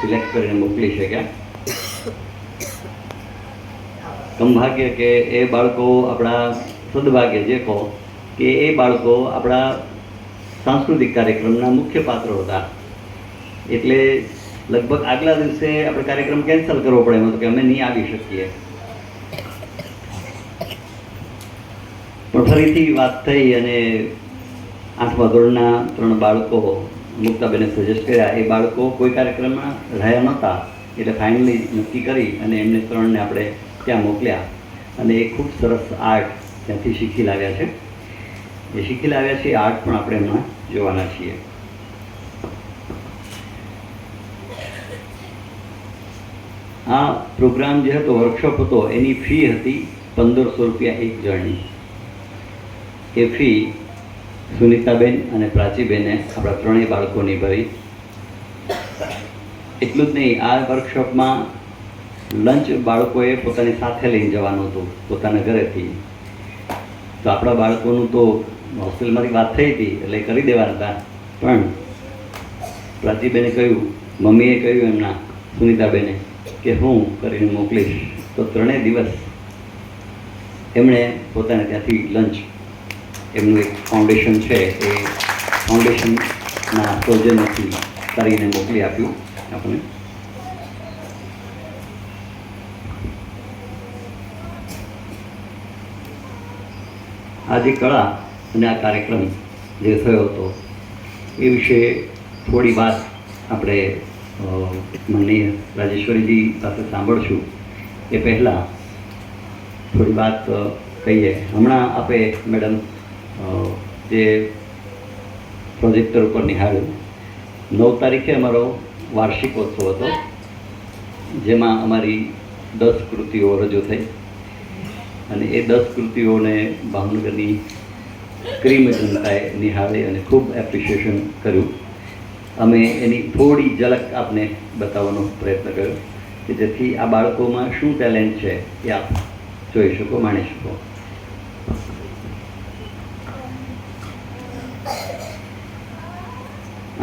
Select કરીને મોકલી શક્યા સંભાગ્ય કે એ બાળકો આપણા સદભાગ્ય જે કહો કે એ બાળકો આપણા સાંસ્કૃતિક કાર્યક્રમના મુખ્ય પાત્રો હતા. એટલે લગભગ આગલા દિવસે આપણે કાર્યક્રમ કેન્સલ કરવો પડે એમ કે અમે નહીં આવી શકીએ. પણ ફરીથી વાત થઈ અને આઠમા ધોરણના ત્રણ બાળકો મુક્તાબેને સજેસ્ટ કર્યા, એ બાળકો કોઈ કાર્યક્રમમાં રહ્યા નહોતા. એટલે ફાઇનલી નક્કી કરી અને એમને ત્રણને આપણે ત્યાં મોકલ્યા. અને એ ખૂબ સરસ આર્ટ ત્યાંથી શીખી લાવ્યા છે. એ શીખી લાવ્યા છે આર્ટ પણ આપણે એમના જોવાના છીએ. આ પ્રોગ્રામ જે હતો વર્કશોપ હતો, એની ફી હતી પંદરસો રૂપિયા એક જણની. એ ફી સુનિતાબેન અને પ્રાચીબેને આપણા ત્રણેય બાળકો નિભાવી. એટલું જ નહીં, આ વર્કશોપમાં લંચ બાળકોએ પોતાની સાથે લઈને જવાનું હતું, પોતાના ઘરેથી. તો આપણા બાળકોનું તો હોસ્ટેલમાંથી વાત થઈ હતી, એટલે કરી દેવાના હતા. પણ પ્રાચીબેને કહ્યું, મમ્મીએ કહ્યું એમના, સુનિતાબેને, કે હું કરીને મોકલીશ. તો ત્રણેય દિવસ એમણે પોતાને ત્યાંથી લંચ એમનું એક ફાઉન્ડેશન છે, એ ફાઉન્ડેશનના સૌજન્યથી કરીને મોકલી આપ્યું આપણે આજે કળા અને આ કાર્યક્રમ જે થયો હતો, એ વિશે થોડી વાત આપણે માનનીય રાજેશ્વરીજી પાસે સાંભળશું. એ પહેલાં થોડી વાત કહીએ. હમણાં આપે મેડમ જે પ્રોજેક્ટર ઉપર નિહાળ્યું. નવ તારીખે અમારો વાર્ષિકોત્સવ હતો, જેમાં અમારી દસ કૃતિઓ રજૂ થઈ. અને એ દસ કૃતિઓને ભાવનગરની ક્રીમ જનતાએ નિહાળી અને ખૂબ એપ્રિશિએશન કર્યું. અમે એની થોડી ઝલક આપને બતાવવાનો પ્રયત્ન કર્યો કે જેથી આ બાળકોમાં શું ટેલેન્ટ છે એ આપ જોઈ શકો, માણી શકો.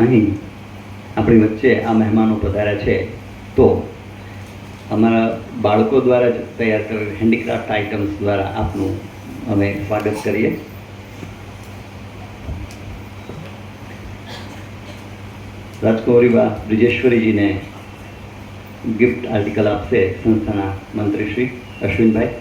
અહીં આપણી વચ્ચે આ મહેમાનો પધાર્યા છે. તો અમારા બાળકો દ્વારા જ તૈયાર કરેલ હેન્ડીક્રાફ્ટ આઇટમ્સ દ્વારા આપનું અમે સ્વાગત કરીએ. રાજકુમારીબા બ્રિજેશ્વરીજીને ગિફ્ટ આર્ટિકલ આપશે સંસ્થાના મંત્રી શ્રી અશ્વિનભાઈ.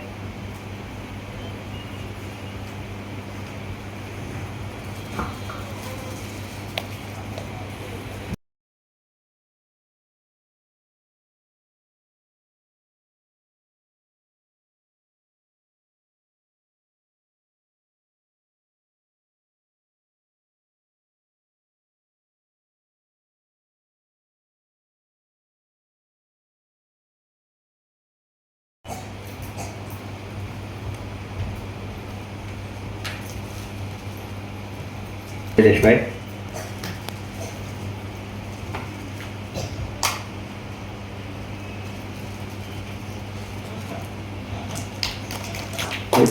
શૈલેષભાઈ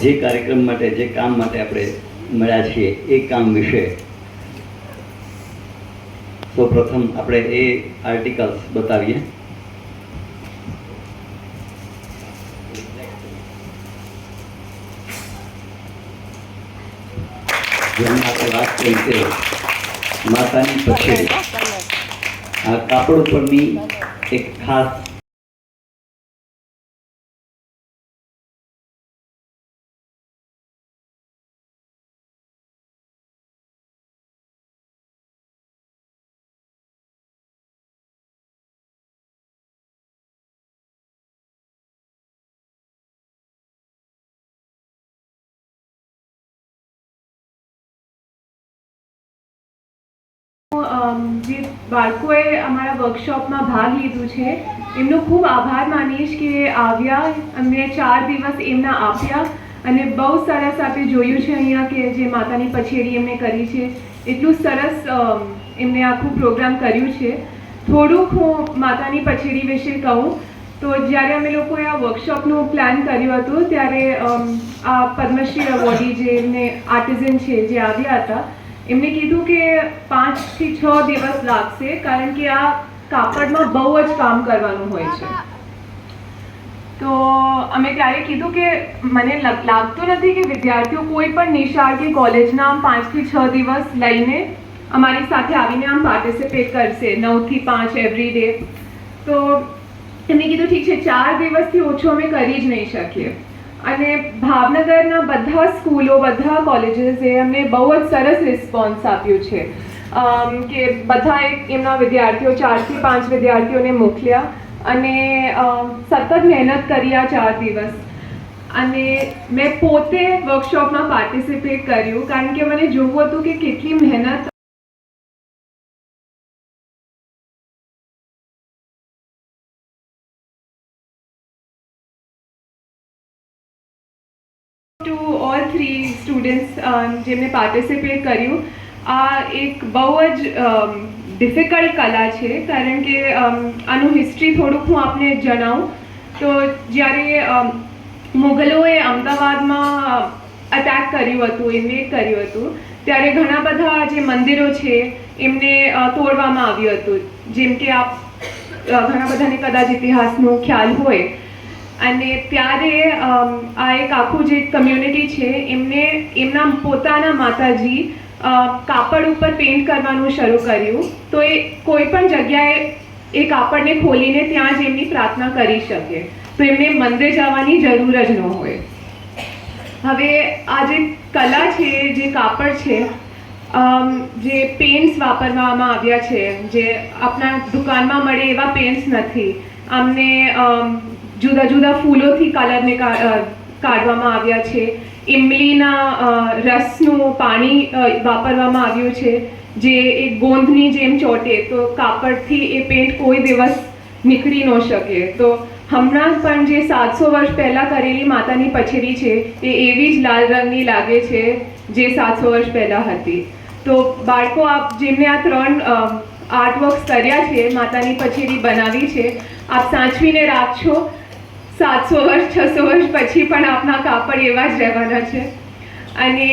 જે કાર્યક્રમ માટે, જે કામ માટે આપણે મળ્યા છીએ, એ કામ વિશે સૌપ્રથમ આપણે એ આર્ટિકલ્સ બતાવીએ જેમાં છે. માતાની પછેડી આ કાપડ ઉપરની એક ખાસ જે બાળકોએ અમારા વર્કશોપમાં ભાગ લીધું છે, એમનો ખૂબ આભાર માનીશ કે આવ્યા, અમને ચાર દિવસ એમના આપ્યા અને બહુ સરસ આપણે જોયું છે અહીંયા કે જે માતાની પછેડી એમને કરી છે. એટલું સરસ એમને આખું પ્રોગ્રામ કર્યું છે. થોડુંક હું માતાની પછેડી વિશે કહું, તો જ્યારે અમે લોકોએ આ વર્કશોપનું પ્લાન કર્યું હતું, ત્યારે આ પદ્મશ્રી અવોર્ડી જે એમને આર્ટિઝન છે, જે આવ્યા હતા એમને કીધું કે પાંચથી છ દિવસ લાગશે, કારણ કે આ કાપડમાં બહુ જ કામ કરવાનું હોય છે. તો અમે ત્યારે કીધું કે મને લાગતું નથી કે વિદ્યાર્થીઓ કોઈ પણ નિશાળ કે કોલેજના આમ પાંચથી છ દિવસ લઈને અમારી સાથે આવીને આમ પાર્ટિસિપેટ કરશે, નવથી પાંચ એવરી ડે તો એમને કીધું, ઠીક છે, ચાર દિવસથી ઓછું અમે કરી જ નહીં શકીએ. અને ભાવનગરના બધા સ્કૂલો, બધા કોલેજીસે અમને બહુ જ સરસ રિસ્પોન્સ આપ્યું છે. કે બધા એમના વિદ્યાર્થીઓ, ચારથી પાંચ વિદ્યાર્થીઓને મોકલ્યા અને સતત મહેનત કરી આ ચાર દિવસ. અને મેં પોતે વર્કશોપમાં પાર્ટિસિપેટ કર્યું કારણ કે મને જોવું હતું કે કેટલી મહેનત સ્ટુડન્ટ્સ જેમને પાર્ટિસિપેટ કર્યું આ એક બહુ જ ડિફિકલ્ટ કલા છે કારણ કે આનું હિસ્ટ્રી થોડુંક હું આપને જણાવું. તો જ્યારે અમ, મુગલોએ અમદાવાદમાં અટેક કર્યું હતું ઇન્વેડ કર્યું હતું ત્યારે ઘણા બધા જે મંદિરો છે એમને તોડવામાં આવ્યું હતું. જેમ કે આપ ઘણા બધાને કદાચ ઇતિહાસનો ખ્યાલ હોય અને ત્યારે આ એક આખું જે કમ્યુનિટી છે એમને એમના પોતાના માતાજી કાપડ ઉપર પેઇન્ટ કરવાનું શરૂ કર્યું. તો એ કોઈ પણ જગ્યાએ એ કાપડને ખોલીને ત્યાં જ એમની પ્રાર્થના કરી શકે. તો એમને મંદિર જવાની જરૂર જ ન હોય. હવે આ જે કલા છે જે કાપડ છે જે પેન્ટ્સ વાપરવામાં આવ્યા છે જે આપણા દુકાનમાં મળે એવા પેન્ટ્સ નથી. આમને અમ, જુદા જુદા ફૂલોથી કલરને કાઢવામાં આવ્યા છે. ઇમલીના રસનું પાણી વાપરવામાં આવ્યું છે. જે એક ગોંદની જેમ ચોટે, તો કાપડથી એ પેન્ટ કોઈ દિવસ નીકળી ન શકે. તો હમણાં પણ જે સાતસો વર્ષ પહેલાં કરેલી માતાની પછેરી છે, એ એવી જ લાલ રંગની લાગે છે, જે સાતસો વર્ષ પહેલાં હતી. તો બાળકો, આપ જેમને આ ત્રણ આર્ટવર્ક્સ કર્યા છે, માતાની પછેરી બનાવી છે, આપ સાચવીને રાખશો. સાતસો વર્ષ, છસો વર્ષ પછી પણ આપના કાપડ એવા જ રહેવાના છે. અને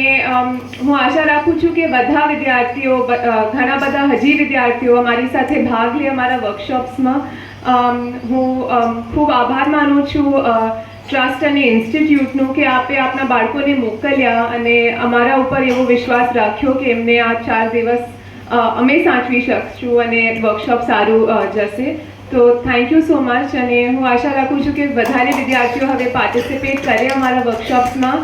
હું આશા રાખું છું કે બધા વિદ્યાર્થીઓ ઘણા બધા હજી વિદ્યાર્થીઓ અમારી સાથે ભાગ લે અમારા વર્કશોપ્સમાં. હું ખૂબ આભાર માનું છું ટ્રસ્ટ અને ઇન્સ્ટિટ્યૂટનું કે આપે આપના બાળકોને મોકલ્યા અને અમારા ઉપર એવો વિશ્વાસ રાખ્યો કે એમને આ ચાર દિવસ અમે સાચવી શકશું અને વર્કશોપ સારું જશે. તો થેન્ક યુ સો મચ અને હું આશા રાખું છું કે વધારે વિદ્યાર્થીઓ હવે પાર્ટિસિપેટ કરે અમારા વર્કશોપ્સમાં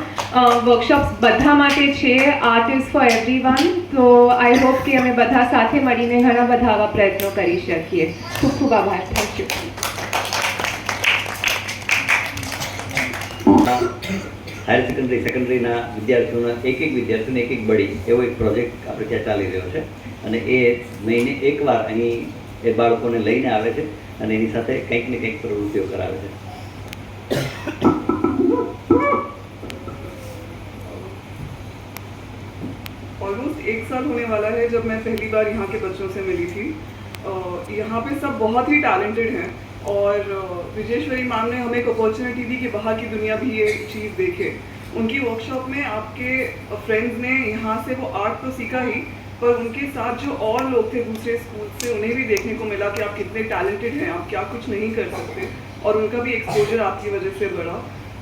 વર્કશોપ્સ બધા માટે છે art is for everyone તો આઈ હોપ કે અમે બધા સાથે મળીને ઘણા બધા આવા પ્રયત્નો કરી શકીએ. ખૂબ ખૂબ આભાર. થેન્ક યુ હાયર સેકન્ડરી સેકન્ડરીના વિદ્યાર્થીઓના એક એક વિદ્યાર્થીઓને એક એક બળી એવો એક પ્રોજેક્ટ આપણે ત્યાં ચાલી રહ્યો છે. અને એ મહિને એકવાર અહીં એ બાળકોને લઈને આવે છે અને એની સાથે કંઈક ને કંઈક પ્રવૃત્તિઓ કરાવે છે ऑलमोस्ट एक साल होने वाला है जब मैं पहली बार यहाँ के बच्चों से मिली थी अ, यहाँ पे सब बहुत ही टैलेंटेड हैं और अ, विजेश्वरी मैम ने हमें एक अपॉर्चुनिटी दी कि बाहर की दुनिया भी ये चीज़ देखे उनकी वर्कशॉप में आपके फ्रेंड्स ने यहाँ से वो आर्ट तो सीखा ही पर उनके साथ जो और लोग थे दूसरे स्कूल से, उन्हें भी देखने को मिला कि आप कितने टैलेंटेड हैं, आप क्या कुछ नहीं कर सकते। और उनका भी एक्सपोजर आपकी वजह से बढ़ा।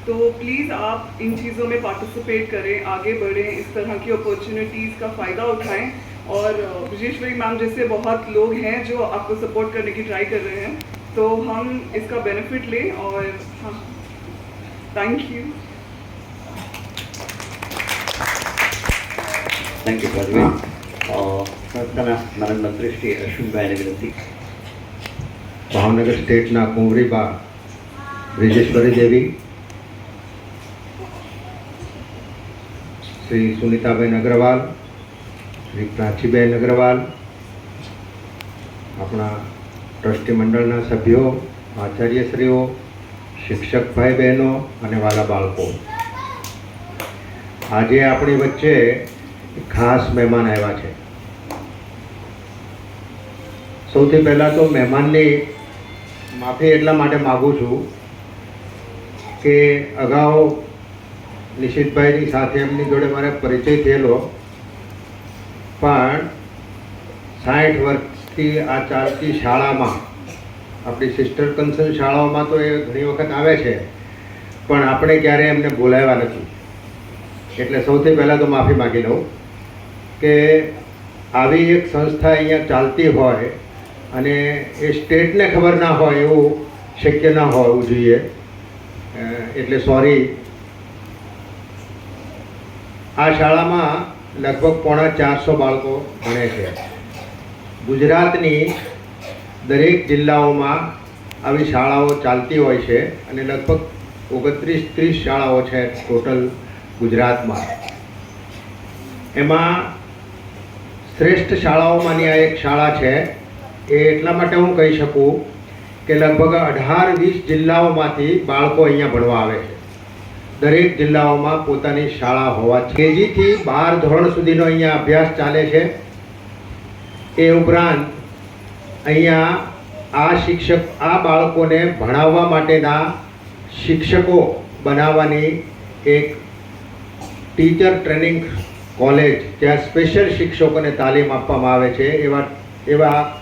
तो प्लीज़ आप इन चीज़ों में पार्टिसिपेट करें, आगे बढ़ें, इस तरह की अपॉर्चुनिटीज़ का फ़ायदा उठाएँ। और विजेश्वरी मैम जैसे बहुत लोग हैं जो आपको सपोर्ट करने की ट्राई कर रहे हैं तो हम इसका बेनिफिट लें और हाँ। थैंक यू थैंक यू સંસ્થાના માનદ મંત્રી શ્રી અશ્વિનભાઈને વિનંતી ભાવનગર સ્ટેટના કુંવરીબા બ્રિજેશ્વરી દેવી શ્રી સુનિતાબેન અગ્રવાલ શ્રી પ્રાચીબેન અગ્રવાલ આપણા ટ્રસ્ટી મંડળના સભ્યો આચાર્યશ્રીઓ શિક્ષક ભાઈ બહેનો અને વાલા બાળકો આજે આપણી વચ્ચે ખાસ મહેમાન આવ્યા છે. સૌથી પહેલાં તો મહેમાનની માફી એટલા માટે માગું છું કે અગાઉ નિશિતભાઈની સાથે એમની જોડે મારે પરિચય થયેલો, પણ સાઠ વર્ષથી આ ચાલતી શાળામાં, આપણી સિસ્ટર કન્સર્ન શાળાઓમાં તો એ ઘણી વખત આવે છે, પણ આપણે ક્યારેય એમને બોલાવ્યા નથી. એટલે સૌથી પહેલાં તો માફી માગી લઉં. કે આવી એક સંસ્થા અહીંયા ચાલતી હોય અને એ સ્ટેટને ખબર ના હોય એવું શક્ય ના હોવું જોઈએ. એટલે સોરી. આ શાળામાં લગભગ પોણા ચારસો બાળકો ભણે છે. ગુજરાતની દરેક જિલ્લાઓમાં આવી શાળાઓ ચાલતી હોય છે અને લગભગ ઓગણત્રીસ ત્રીસ શાળાઓ છે ટોટલ ગુજરાતમાં. એમાં શ્રેષ્ઠ શાળાઓમાંની આ એક શાળા છે. એ એટલા માટે હું કહી શકું કે લગભગ અઢાર વીસ જિલ્લાઓમાંથી બાળકો અહીંયા ભણવા આવે છે. દરેક જિલ્લાઓમાં પોતાની શાળા હોવા કેજીથી બાર ધોરણ સુધીનો અહીંયા અભ્યાસ ચાલે છે. એ ઉપરાંત અહીંયા આ શિક્ષક, આ બાળકોને ભણાવવા માટેના શિક્ષકો બનાવવાની એક ટીચર ટ્રેનિંગ કોલેજ ત્યાં સ્પેશિયલ શિક્ષકોને તાલીમ આપવામાં આવે છે. એવા એવા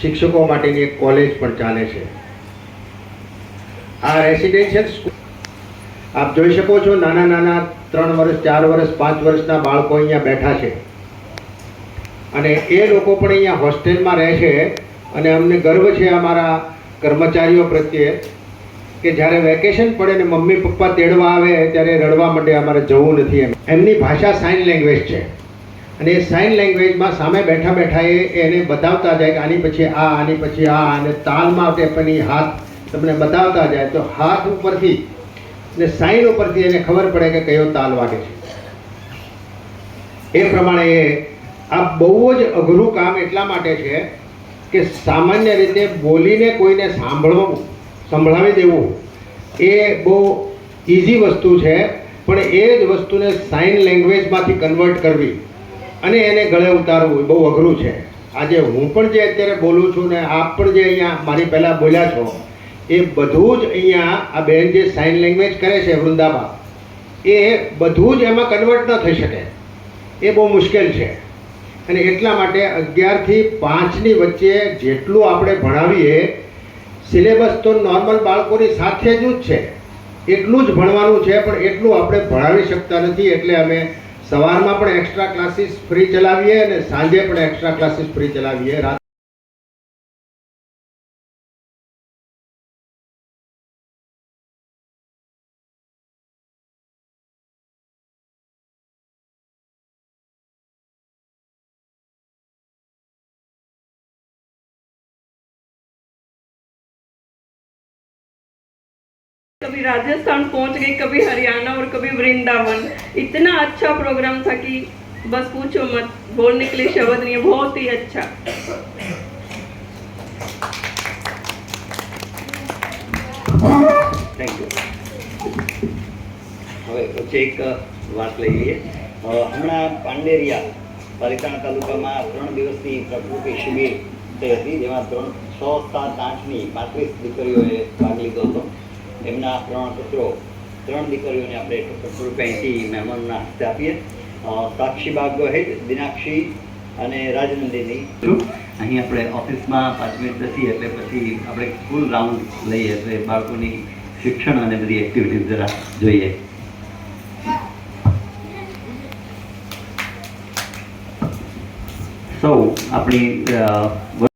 શિક્ષકો માટેની એક કોલેજ પણ ચાલે છે. આ રેસિડેન્શિયલ સ્કૂલ, આપ જોઈ શકો છો નાના નાના ત્રણ વર્ષ, ચાર વર્ષ, પાંચ વર્ષના બાળકો અહીંયા બેઠા છે. અને એ લોકો પણ અહીંયા હોસ્ટેલમાં રહે છે. અને અમને ગર્વ છે અમારા કર્મચારીઓ પ્રત્યે કે જ્યારે વેકેશન પડે ને મમ્મી પપ્પા તેડવા આવે, ત્યારે રડવા માંડે અમારે જવું નથી એમ. એમની ભાષા સાઇન લેંગ્વેજ છે. અને એ સાઇન લેંગ્વેજમાં સામે બેઠા બેઠા એ એને બતાવતા જાય કે આની પછી આ, આની પછી આ, અને તાલમાં તે ઈ હાથ તમને બતાવતા જાય. તો હાથ ઉપરથી ને સાઇન ઉપરથી એને ખબર પડે કે કયો તાલ વાગે છે. એ પ્રમાણે એ આ બહુ જ અઘરું કામ એટલા માટે છે કે સામાન્ય રીતે બોલીને કોઈને સાંભળવું સંભળાવી દેવું. એ બહુ ઇઝી વસ્તુ છે, પણ એ જ વસ્તુને સાઇન લેંગ્વેજમાંથી કન્વર્ટ કરવી અને એને ગળે ઉતારવું બહુ અઘરું છે. આજે હું પણ જે અત્યારે બોલું છું ને આપ પણ જે અહીંયા મારી પહેલાં બોલ્યા છો, એ બધું જ અહીંયા આ બેન જે સાઇન લેંગ્વેજ કરે છે વૃંદાબા એ બધું જ એમાં કન્વર્ટ ન થઈ શકે. એ બહુ મુશ્કેલ છે. અને એટલા માટે અગિયારથી પાંચની વચ્ચે જેટલું આપણે ભણાવીએ સિલેબસ તો નોર્મલ બાળકોની સાથે જ છે. એટલું જ ભણવાનું છે, પણ એટલું આપણે ભણાવી શકતા નથી. એટલે અમે સવારમાં પણ એક્સ્ટ્રા ક્લાસીસ ફ્રી ચલાવીએ અને સાંજે પણ એક્સ્ટ્રા ક્લાસીસ ફ્રી ચલાવીએ. कभी राजस्थान पहुंच गई कभी हरियाणा और कभी वृंदावन इतना अच्छा प्रोग्राम था कि बस पूछो मत बोलने के लिए शब्द नहीं है बहुत ही अच्छा થેન્ક યુ હવે પછી એક વાત લઈ લઈએ અ, હમણાં પાંડેરિયા પાલિતાણા તાલુકામાં ત્રણ દિવસની પ્રકૃતિ શિબિર થઈ હતી જેમાં ત્રણ છ સાત આઠની પાંત્રીસ દીકરીઓએ ભાગ લીધો હતો એમના ત્રણ પુત્રો, ત્રણ દીકરીઓને આપણે અહીંથી મહેમાનના હસ્તે આપીએ. સાક્ષી ગોહિલ દિનાક્ષી અને રાજનંદિની. અહીં આપણે ઓફિસમાં પાંચ મિનિટ બેસીએ એટલે પછી આપણે ફૂલ રાઉન્ડ લઈએ એટલે બાળકોની શિક્ષણ અને બધી એક્ટિવિટીઝ જરા જોઈએ. સૌ આપણી